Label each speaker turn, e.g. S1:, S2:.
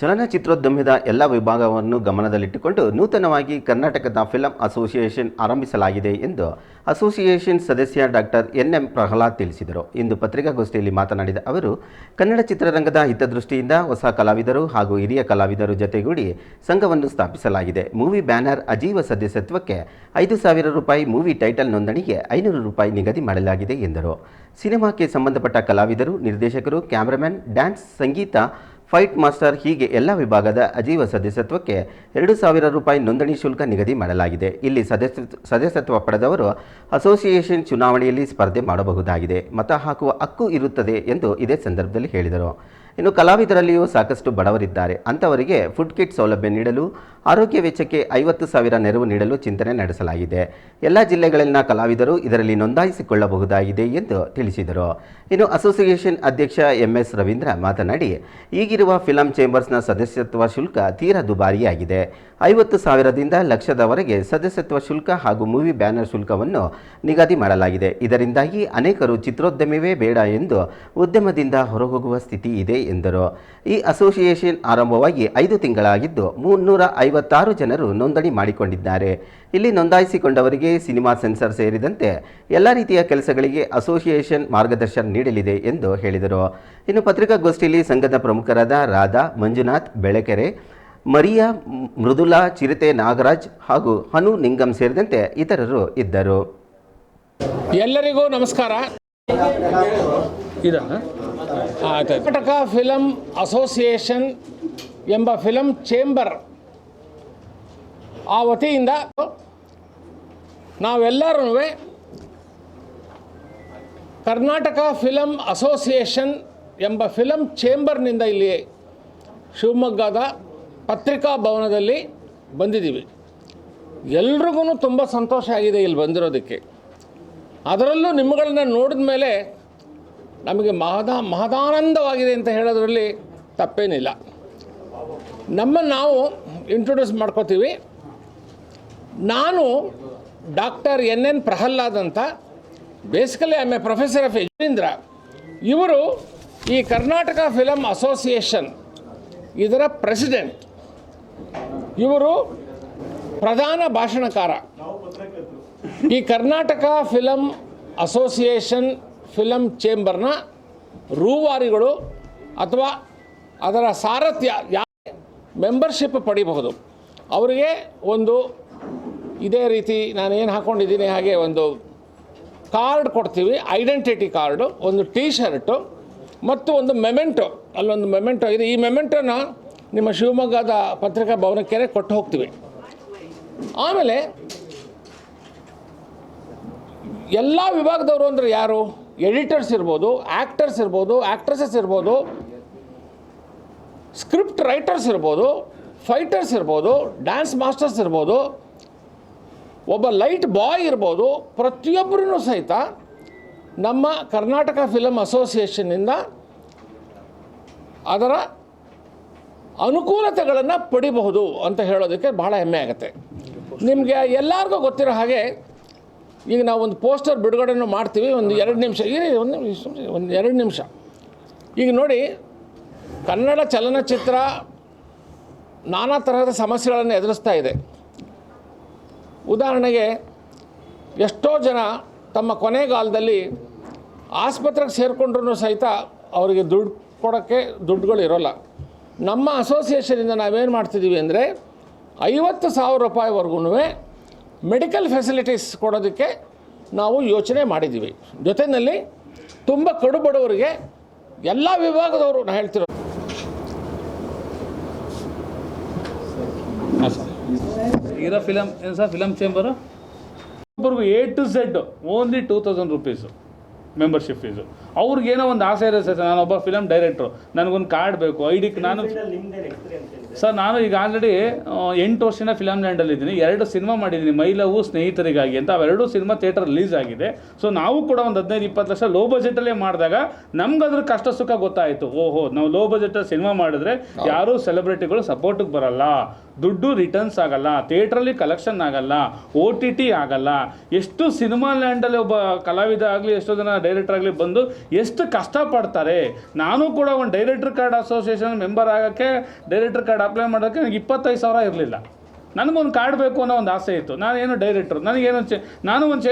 S1: ಚಲನಚಿತ್ರೋದ್ಯಮದ ಎಲ್ಲ ವಿಭಾಗವನ್ನು ಗಮನದಲ್ಲಿಟ್ಟುಕೊಂಡು ನೂತನವಾಗಿ ಕರ್ನಾಟಕದ ಫಿಲಂ ಅಸೋಸಿಯೇಷನ್ ಆರಂಭಿಸಲಾಗಿದೆ ಎಂದು ಅಸೋಸಿಯೇಷನ್ ಸದಸ್ಯ ಡಾಕ್ಟರ್ ಎನ್ ಎಂ ಪ್ರಹ್ಲಾದ್ ತಿಳಿಸಿದರು. ಇಂದು ಪತ್ರಿಕಾಗೋಷ್ಠಿಯಲ್ಲಿ ಮಾತನಾಡಿದ ಅವರು, ಕನ್ನಡ ಚಿತ್ರರಂಗದ ಹಿತದೃಷ್ಟಿಯಿಂದ ಹೊಸ ಕಲಾವಿದರು ಹಾಗೂ ಹಿರಿಯ ಕಲಾವಿದರು ಜತೆಗೂಡಿ ಸಂಘವನ್ನು ಸ್ಥಾಪಿಸಲಾಗಿದೆ. ಮೂವಿ ಬ್ಯಾನರ್ ಅಜೀವ ಸದಸ್ಯತ್ವಕ್ಕೆ ಐದು ಸಾವಿರ ರೂಪಾಯಿ, ಮೂವಿ ಟೈಟಲ್ ನೋಂದಣಿಗೆ ಐನೂರು ರೂಪಾಯಿ ನಿಗದಿ ಮಾಡಲಾಗಿದೆ ಎಂದರು. ಸಿನಿಮಾಕ್ಕೆ ಸಂಬಂಧಪಟ್ಟ ಕಲಾವಿದರು, ನಿರ್ದೇಶಕರು, ಕ್ಯಾಮರಾಮನ್, ಡ್ಯಾನ್ಸ್, ಸಂಗೀತ ಫೈಟ್ ಮಾಸ್ಟರ್ ಹೀಗೆ ಎಲ್ಲ ವಿಭಾಗದ ಅಜೀವ ಸದಸ್ಯತ್ವಕ್ಕೆ ಎರಡು ಸಾವಿರ ರೂಪಾಯಿ ನೋಂದಣಿ ಶುಲ್ಕ ನಿಗದಿ ಮಾಡಲಾಗಿದೆ. ಇಲ್ಲಿ ಸದಸ್ಯ ಸದಸ್ಯತ್ವ ಪಡೆದವರು ಅಸೋಸಿಯೇಷನ್ ಚುನಾವಣೆಯಲ್ಲಿ ಸ್ಪರ್ಧೆ ಮಾಡಬಹುದಾಗಿದೆ. ಮತ ಹಾಕುವ ಹಕ್ಕು ಇರುತ್ತದೆ ಎಂದು ಇದೇ ಸಂದರ್ಭದಲ್ಲಿ ಹೇಳಿದರು. ಇನ್ನು ಕಲಾವಿದರಲ್ಲಿಯೂ ಸಾಕಷ್ಟು ಬಡವರಿದ್ದಾರೆ. ಅಂಥವರಿಗೆ ಫುಡ್ ಕಿಟ್ ಸೌಲಭ್ಯ ನೀಡಲು ಆರೋಗ್ಯ ವೆಚ್ಚಕ್ಕೆ ಐವತ್ತು ಸಾವಿರ ನೆರವು ನೀಡಲು ಚಿಂತನೆ ನಡೆಸಲಾಗಿದೆ. ಎಲ್ಲ ಜಿಲ್ಲೆಗಳಲ್ಲಿನ ಕಲಾವಿದರು ಇದರಲ್ಲಿ ನೋಂದಾಯಿಸಿಕೊಳ್ಳಬಹುದಾಗಿದೆ ಎಂದು ತಿಳಿಸಿದರು. ಇನ್ನು ಅಸೋಸಿಯೇಷನ್ ಅಧ್ಯಕ್ಷ ಎಂಎಸ್ ರವೀಂದ್ರ ಮಾತನಾಡಿ, ಈಗಿರುವ ಫಿಲಂ ಚೇಂಬರ್ಸ್ನ ಸದಸ್ಯತ್ವ ಶುಲ್ಕ ತೀರಾ ದುಬಾರಿಯಾಗಿದೆ. ಐವತ್ತು ಸಾವಿರದಿಂದ ಲಕ್ಷದವರೆಗೆ ಸದಸ್ಯತ್ವ ಶುಲ್ಕ ಹಾಗೂ ಮೂವಿ ಬ್ಯಾನರ್ ಶುಲ್ಕವನ್ನು ನಿಗದಿ ಮಾಡಲಾಗಿದೆ. ಇದರಿಂದಾಗಿ ಅನೇಕರು ಚಿತ್ರೋದ್ಯಮವೇ ಬೇಡ ಎಂದು ಉದ್ಯಮದಿಂದ ಹೊರಹೋಗುವ ಸ್ಥಿತಿ ಇದೆ ಎಂದರು. ಈ ಅಸೋಸಿಯೇಷನ್ ಆರಂಭವಾಗಿ ಐದು ತಿಂಗಳಾಗಿದ್ದು, ಮುನ್ನೂರ ಐವತ್ತಾರು ಜನರು ನೋಂದಣಿ ಮಾಡಿಕೊಂಡಿದ್ದಾರೆ. ಇಲ್ಲಿ ನೋಂದಾಯಿಸಿಕೊಂಡವರಿಗೆ ಸಿನಿಮಾ ಸೆನ್ಸರ್ ಸೇರಿದಂತೆ ಎಲ್ಲ ರೀತಿಯ ಕೆಲಸಗಳಿಗೆ ಅಸೋಸಿಯೇಷನ್ ಮಾರ್ಗದರ್ಶನ ನೀಡಲಿದೆ ಎಂದು ಹೇಳಿದರು. ಇನ್ನು ಪತ್ರಿಕಾಗೋಷ್ಠಿಯಲ್ಲಿ ಸಂಘದ ಪ್ರಮುಖರಾದ ರಾಧಾ, ಮಂಜುನಾಥ್, ಬೆಳಕೆರೆ, ಮರಿಯಾ, ಮೃದುಲಾ, ಚಿರತೆ, ನಾಗರಾಜ್ ಹಾಗೂ ಹನು ನಿಂಗಂ ಸೇರಿದಂತೆ ಇತರರು ಇದ್ದರು.
S2: ಎಲ್ಲರಿಗೂ ನಮಸ್ಕಾರ. ಕರ್ನಾಟಕ ಫಿಲಂ ಅಸೋಸಿಯೇಷನ್ ಎಂಬ ಫಿಲಂ ಚೇಂಬರ್ ಆ ವತಿಯಿಂದ ನಾವೆಲ್ಲರೂ ಕರ್ನಾಟಕ ಫಿಲಂ ಅಸೋಸಿಯೇಷನ್ ಎಂಬ ಫಿಲಂ ಚೇಂಬರ್ನಿಂದ ಇಲ್ಲಿ ಶಿವಮೊಗ್ಗದ ಪತ್ರಿಕಾ ಭವನದಲ್ಲಿ ಬಂದಿದ್ದೀವಿ. ಎಲ್ರಿಗೂ ತುಂಬ ಸಂತೋಷ ಆಗಿದೆ ಇಲ್ಲಿ ಬಂದಿರೋದಕ್ಕೆ. ಅದರಲ್ಲೂ ನಿಮ್ಮಗಳನ್ನ ನೋಡಿದ ಮೇಲೆ ನಮಗೆ ಮಹದ ಮಹದಾನಂದವಾಗಿದೆ ಅಂತ ಹೇಳೋದ್ರಲ್ಲಿ ತಪ್ಪೇನಿಲ್ಲ. ನಮ್ಮ ನಾವು ಇಂಟ್ರೊಡ್ಯೂಸ್ ಮಾಡ್ಕೋತೀವಿ. ನಾನು ಡಾಕ್ಟರ್ ಎನ್ ಎನ್ ಪ್ರಹ್ಲಾದ್ ಅಂತ basically M A professor of Yajeendra ಇವರು ಈ ಕರ್ನಾಟಕ ಫಿಲಮ್ ಅಸೋಸಿಯೇಷನ್ ಇದರ ಪ್ರೆಸಿಡೆಂಟ್ ಇವರು ಪ್ರಧಾನ ಭಾಷಣಕಾರ. ಈ ಕರ್ನಾಟಕ ಫಿಲಮ್ ಅಸೋಸಿಯೇಷನ್ ಫಿಲಂ ಚೇಂಬರ್ನ ರೂವಾರಿಗಳು ಅಥವಾ ಅದರ ಸಾರಥ್ಯ ಯಾ ಮೆಂಬರ್ಶಿಪ್ ಪಡಿಬಹುದು. ಅವರಿಗೆ ಒಂದು ಇದೇ ರೀತಿ ನಾನು ಏನು ಹಾಕ್ಕೊಂಡಿದ್ದೀನಿ ಹಾಗೆ ಒಂದು ಕಾರ್ಡ್ ಕೊಡ್ತೀವಿ ಐಡೆಂಟಿಟಿ ಕಾರ್ಡು ಒಂದು ಟೀ ಶರ್ಟು ಮತ್ತು ಒಂದು ಮೆಮೆಂಟೋ ಅಲ್ಲೊಂದು ಮೆಮೆಂಟೋ ಇದೆ. ಈ ಮೆಮೆಂಟೋನ ನಿಮ್ಮ ಶಿವಮೊಗ್ಗದ ಪತ್ರಿಕಾ ಭವನಕ್ಕೆ ಕೊಟ್ಟು ಹೋಗ್ತೀವಿ. ಆಮೇಲೆ ಎಲ್ಲ ವಿಭಾಗದವರು ಅಂದರೆ ಯಾರು? ಎಡಿಟರ್ಸ್ ಇರ್ಬೋದು ಆ್ಯಕ್ಟರ್ಸ್ ಇರ್ಬೋದು ಆ್ಯಕ್ಟ್ರೆಸಸ್ ಇರ್ಬೋದು ಸ್ಕ್ರಿಪ್ಟ್ ರೈಟರ್ಸ್ ಇರ್ಬೋದು ಫೈಟರ್ಸ್ ಇರ್ಬೋದು ಡ್ಯಾನ್ಸ್ ಮಾಸ್ಟರ್ಸ್ ಇರ್ಬೋದು ಒಬ್ಬ ಲೈಟ್ ಬಾಯ್ ಇರ್ಬೋದು ಪ್ರತಿಯೊಬ್ಬರೂ ಸಹಿತ ನಮ್ಮ ಕರ್ನಾಟಕ ಫಿಲಮ್ ಅಸೋಸಿಯೇಷನ್ನಿಂದ ಅದರ ಅನುಕೂಲತೆಗಳನ್ನು ಪಡಿಬಹುದು ಅಂತ ಹೇಳೋದಕ್ಕೆ ಬಹಳ ಹೆಮ್ಮೆ ಆಗುತ್ತೆ. ನಿಮಗೆ ಎಲ್ಲರಿಗೂ ಗೊತ್ತಿರೋ ಹಾಗೆ, ಈಗ ನಾವು ಒಂದು ಪೋಸ್ಟರ್ ಬಿಡುಗಡೆನೂ ಮಾಡ್ತೀವಿ, ಒಂದು ಎರಡು ನಿಮಿಷ ಇರಿ ಒಂದು ಒಂದು ಎರಡು ನಿಮಿಷ. ಈಗ ನೋಡಿ, ಕನ್ನಡ ಚಲನಚಿತ್ರ ನಾನಾ ತರಹದ ಸಮಸ್ಯೆಗಳನ್ನು ಎದುರಿಸ್ತಾ ಇದೆ. ಉದಾಹರಣೆಗೆ ಎಷ್ಟೋ ಜನ ತಮ್ಮ ಕೊನೆಗಾಲದಲ್ಲಿ ಆಸ್ಪತ್ರೆಗೆ ಸೇರಿಕೊಂಡ್ರೂ ಸಹಿತ ಅವರಿಗೆ ದುಡ್ಡು ಕೊಡೋಕ್ಕೆ ದುಡ್ಡುಗಳು ಇರೋಲ್ಲ ನಮ್ಮ ಅಸೋಸಿಯೇಷನಿಂದ ನಾವೇನು ಮಾಡ್ತಿದ್ದೀವಿ ಅಂದರೆ ಐವತ್ತು ಸಾವಿರ ರೂಪಾಯಿವರೆಗೂ ಮೆಡಿಕಲ್ ಫೆಸಿಲಿಟೀಸ್ ಕೊಡೋದಕ್ಕೆ ನಾವು ಯೋಚನೆ ಮಾಡಿದ್ದೀವಿ. ಜೊತೆಯಲ್ಲಿ ತುಂಬ ಕಡು ಬಡವರಿಗೆ ಎಲ್ಲ ವಿಭಾಗದವರು ನಾನು ಹೇಳ್ತಿರೋ
S3: ಇರೋ ಫಿಲಮ್ ಏನು sir? Film chamber ಒಬ್ಬರಿಗೂ A to Z only two thousand rupees membership fees ಅವ್ರಿಗೇನೋ ಒಂದು ಆಸೆ ಇರುತ್ತೆ ಸರ್, ನಾನೊಬ್ಬ ಫಿಲಮ್ ಡೈರೆಕ್ಟ್ರು ನನಗೊಂದು ಕಾರ್ಡ್ ಬೇಕು ಐ ಡಿಗೆ ನಾನು ಸರ್ ನಾನು ಈಗ ಆಲ್ರೆಡಿ ಎಂಟು ವರ್ಷದಿಂದ ಫಿಲಮ್ ಲ್ಯಾಂಡಲ್ಲಿ ಇದ್ದೀನಿ. ಎರಡು ಸಿನಿಮಾ ಮಾಡಿದ್ದೀನಿ ಮೈಲವು ಸ್ನೇಹಿತರಿಗಾಗಿ ಅಂತ. ಅವೆರಡು ಸಿನಿಮಾ ಥಿಯೇಟರ್ ರಿಲೀಸ್ ಆಗಿದೆ. ಸೊ ನಾವು ಕೂಡ ಒಂದು ಹದಿನೈದು ಇಪ್ಪತ್ತು ಲಕ್ಷ ಲೋ ಬಜೆಟಲ್ಲೇ ಮಾಡಿದಾಗ ನಮ್ಗೆ ಅದ್ರ ಕಷ್ಟ ಸುಖ ಗೊತ್ತಾಯಿತು. ಓಹೋ ನಾವು ಲೋ ಬಜೆಟಲ್ಲಿ ಸಿನಿಮಾ ಮಾಡಿದ್ರೆ ಯಾರೂ ಸೆಲೆಬ್ರಿಟಿಗಳು ಸಪೋರ್ಟಿಗೆ ಬರಲ್ಲ. ದುಡ್ಡು ರಿಟರ್ನ್ಸ್ ಆಗಲ್ಲ. ಥಿಯೇಟ್ರಲ್ಲಿ ಕಲೆಕ್ಷನ್ ಆಗಲ್ಲ. ಒ ಟಿ ಟಿ ಆಗಲ್ಲ. ಎಷ್ಟು ಸಿನಿಮಾ ಲ್ಯಾಂಡಲ್ಲಿ ಒಬ್ಬ ಕಲಾವಿದ ಆಗಲಿ ಎಷ್ಟೋ ಜನ ಡೈರೆಕ್ಟರ್ ಆಗಲಿ ಬಂದು ಎಷ್ಟು ಕಷ್ಟಪಡ್ತಾರೆ. ನಾನು ಕೂಡ ಒಂದು ಡೈರೆಕ್ಟರ್ ಕಾರ್ಡ್ ಅಸೋಸಿಯೇಷನ್ ಮೆಂಬರ್ ಆಗೋಕ್ಕೆ ಡೈರೆಕ್ಟರ್ ಕಾರ್ಡ್ ಅಪ್ಲೈ ಮಾಡೋಕ್ಕೆ ನನಗೆ ಇಪ್ಪತ್ತೈದು ಸಾವಿರ ಇರಲಿಲ್ಲ. ನನಗೊಂದು ಕಾರ್ಡ್ ಬೇಕು ಅನ್ನೋ ಒಂದು ಆಸೆ ಇತ್ತು. ನಾನೇನು ಡೈರೆಕ್ಟ್ರು ನನಗೇನು ಚೆ ನಾನು ಒಂದು